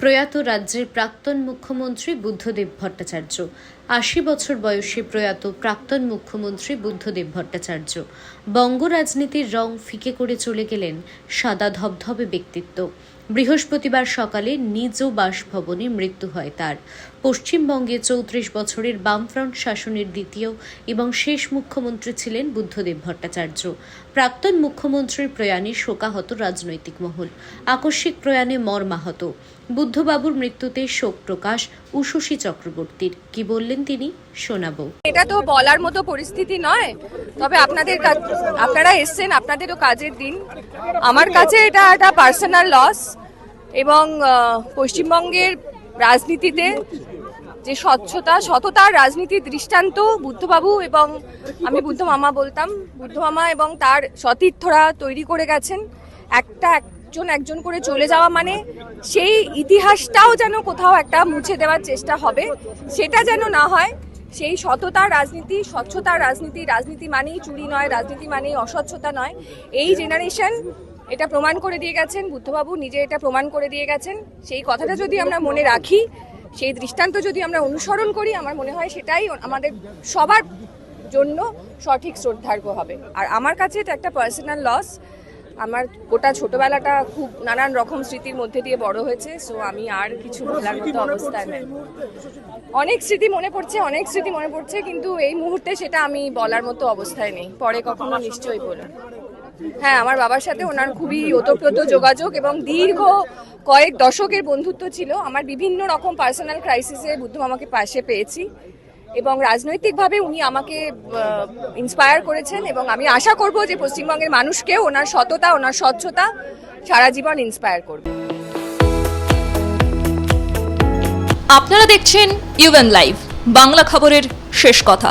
প্রয়াত রাজ্যের প্রাক্তন মুখ্যমন্ত্রী বুদ্ধদেব ভট্টাচার্য। আশি বছর বয়সে প্রয়াত প্রাক্তন মুখ্যমন্ত্রী বুদ্ধদেব ভট্টাচার্য। বঙ্গ রাজনীতির রং ফিকে করে চলে গেলেন সাদা ধবধবে ব্যক্তিত্ব। বৃহস্পতিবার সকালে নিজ বাসভবনে মৃত্যু হয় তার। পশ্চিমবঙ্গে চৌত্রিশ বছরের বামফ্রন্ট শাসনের দ্বিতীয় এবং শেষ মুখ্যমন্ত্রী ছিলেন বুদ্ধদেব ভট্টাচার্য। প্রাক্তন মুখ্যমন্ত্রীর প্রয়াণে শোকাহত রাজনৈতিক মহল। আকস্মিক প্রয়াণে মর্মাহত। বুদ্ধবাবুর মৃত্যুতে শোক প্রকাশ, উষসী চক্রবর্তীর। কি বললেন তিনি, শোনাবো। এটা তো বলার মতো পরিস্থিতি নয়, তবে আপনাদের আপনারা এসছেন, আপনাদেরও কাজের দিন। আমার কাছে এটা একটা পার্সোনাল লস এবং পশ্চিমবঙ্গের রাজনীতিতে যে স্বচ্ছতা, সততার রাজনীতির দৃষ্টান্ত বুদ্ধবাবু এবং আমি বুদ্ধ মামা বলতাম বুদ্ধ মামা এবং তার সতীর্থরা তৈরি করে গেছেন। একটা একজন একজন করে চলে যাওয়া মানে সেই ইতিহাসটাও যেন কোথাও একটা মুছে দেওয়ার চেষ্টা হবে, সেটা যেন না হয়। সেই সততার রাজনীতি, স্বচ্ছতার রাজনীতি রাজনীতি মানেই চুরি নয়, রাজনীতি মানেই অস্বচ্ছতা নয়। এই জেনারেশন এটা প্রমাণ করে দিয়ে গেছেন, বুদ্ধবাবু নিজে এটা প্রমাণ করে দিয়ে গেছেন। সেই কথাটা যদি আমরা মনে রাখি, সেই দৃষ্টান্ত যদি আমরা অনুসরণ করি, আমার মনে হয় সেটাই আমাদের সবার জন্য সঠিক শ্রদ্ধার্ঘ হবে। আর আমার কাছে এটা একটা পার্সোনাল লস আমার গোটা ছোটবেলাটা খুব নানান রকম স্মৃতির মধ্যে দিয়ে বড় হয়েছে সো আমি আর কিছু বলার মতো অবস্থায় নেই। অনেক স্মৃতি মনে পড়ছে, অনেক স্মৃতি মনে পড়ছে, কিন্তু এই মুহূর্তে সেটা আমি বলার মতো অবস্থায় নেই। পরে কখনো নিশ্চয়ই বলব হ্যাঁ আমার বাবার সাথে ওনার খুবই ওতপ্রোত যোগাযোগ এবং দীর্ঘ কয়েক দশকের বন্ধুত্ব ছিল। আমার বিভিন্ন রকম পার্সোনাল ক্রাইসিসে বুদ্ধ আমাকে পাশে পেয়েছি। এবং রাজনৈতিকভাবে উনি আমাকে ইন্সপায়ার করেছেন এবং আমি আশা করব যে পশ্চিমবঙ্গের মানুষকে ওনার সততা, ওনার স্বচ্ছতা সারা জীবন ইন্সপায়ার করবে। আপনারা দেখছেন ইউএন লাইভ বাংলা খবরের শেষ কথা।